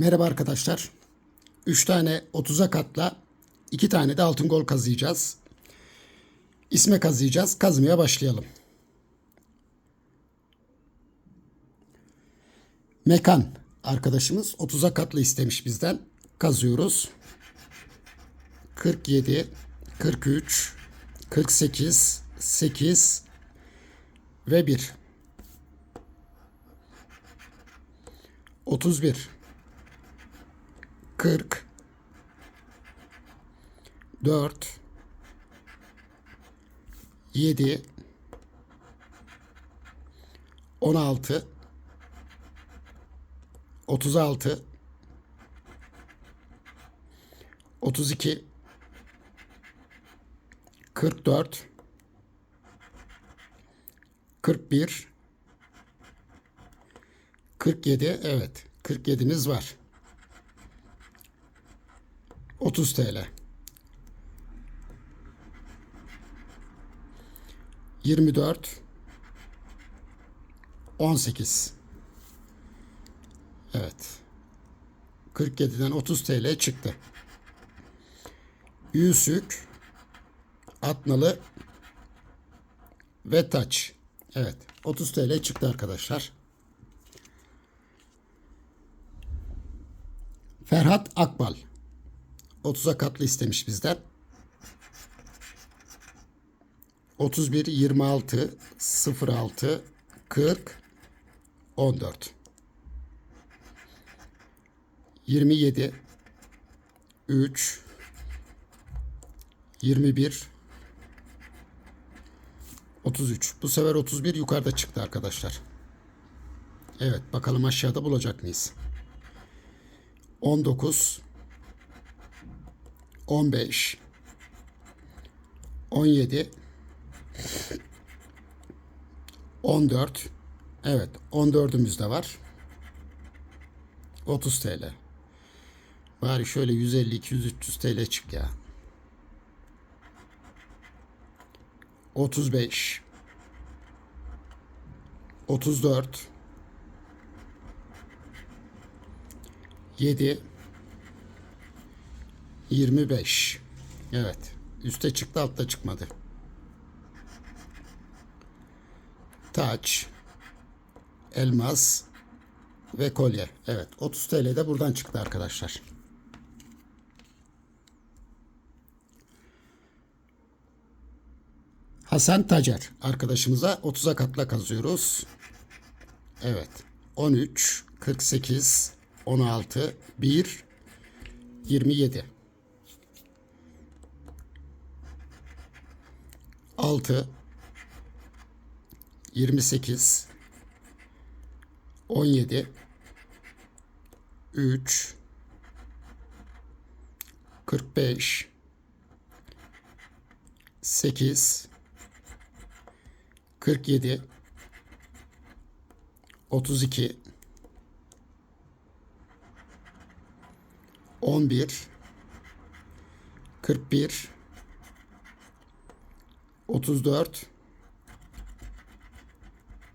Merhaba arkadaşlar. 3 tane 30'a katla 2 tane de altın gol kazıyacağız. İsme kazıyacağız. Kazmaya başlayalım. Mekan arkadaşımız 30'a katlı istemiş bizden. Kazıyoruz. 47, 43, 48, 8 ve 1. 31 40 4 7 16 36 32 44 41 47 evet. 47'miz var. 30 TL. 24 18 Evet. 47'den 30 TL çıktı. Yüzük, atnalı ve taç. Evet. 30 TL çıktı arkadaşlar. Ferhat Akbal. 30'a katlı istemiş bizden. 31, 26, 06, 40, 14. 27, 3, 21, 33. Bu sefer 31 yukarıda çıktı arkadaşlar. Evet bakalım aşağıda bulacak mıyız? 19 15 17 14 Evet 14'ümüz de var. 30 TL. Bari şöyle 150 200 300 TL çık ya. 35 34 7 25 Evet. Üste çıktı altta çıkmadı. Taç elmas ve kolye. Evet 30 TL de buradan çıktı arkadaşlar. Hasan Tacer arkadaşımıza 30'a katla kazıyoruz. Evet. 13, 48, 16, 1, 27. 6, 28, 17, 3, 45, 8, 47, 32, 11, 41, 34,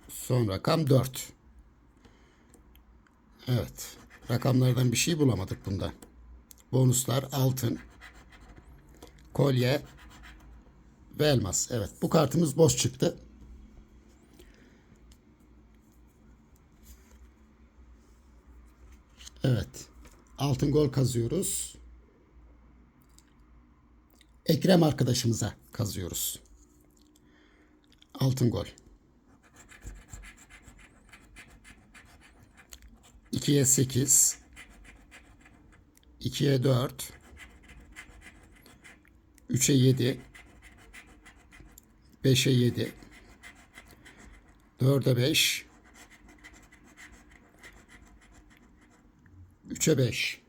son rakam 4. Evet. Rakamlardan bir şey bulamadık bunda. Bonuslar altın, kolye ve elmas. Evet. Bu kartımız boş çıktı. Evet. Altın gol kazıyoruz. Ekrem arkadaşımıza kazıyoruz. Altın gol. 2'ye 8 2'ye 4 3'e 7 5'e 7 4'e 5 3'e 5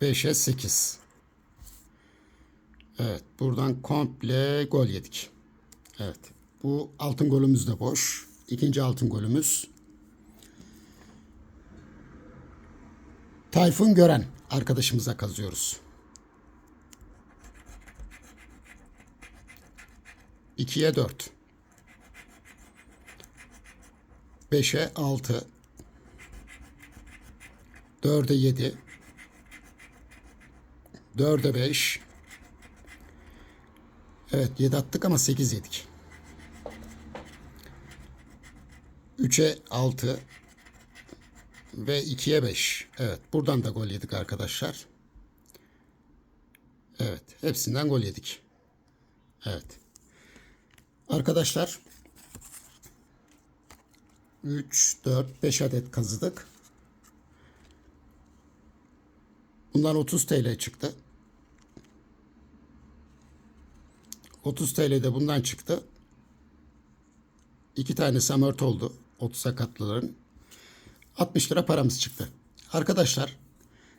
5'e 8 Evet buradan komple gol yedik. Evet bu altın golümüz de boş. İkinci altın golümüz. Tayfun Gören arkadaşımıza kazıyoruz. 2'ye 4. 5'e 6 4'e 7 4'e 5 Evet 7 attık ama 8 yedik. 3'e 6 ve 2'ye 5. Evet buradan da gol yedik arkadaşlar. Evet hepsinden gol yedik. Evet. Arkadaşlar 3, 4, 5 adet kazıdık. Bundan 30 TL çıktı. 30 TL de bundan çıktı. İki tane samört oldu. 30'a katlıların. 60 lira paramız çıktı. Arkadaşlar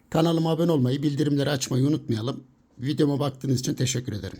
kanalıma abone olmayı, bildirimleri açmayı unutmayalım. Videoma baktığınız için teşekkür ederim.